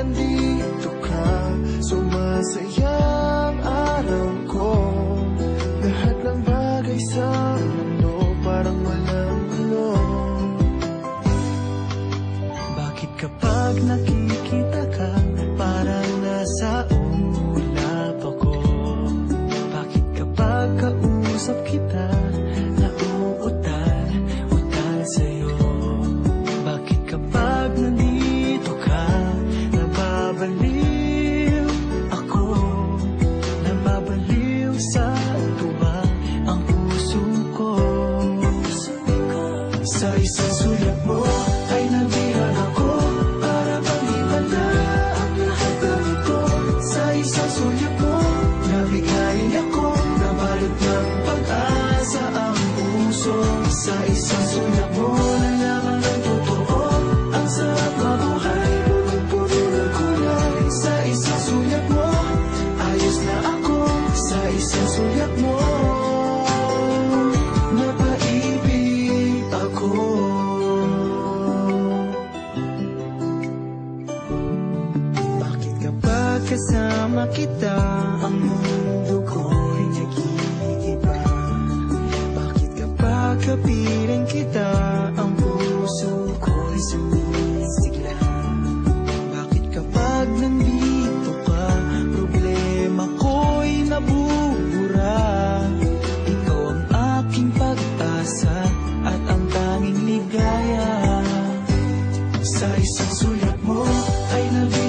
nandito ka Sumasayang araw ko. Lahat ng bagay sa mundo Parang walang gulo. Bakit kapag nakita Sa isang sulat mo ay nabibigay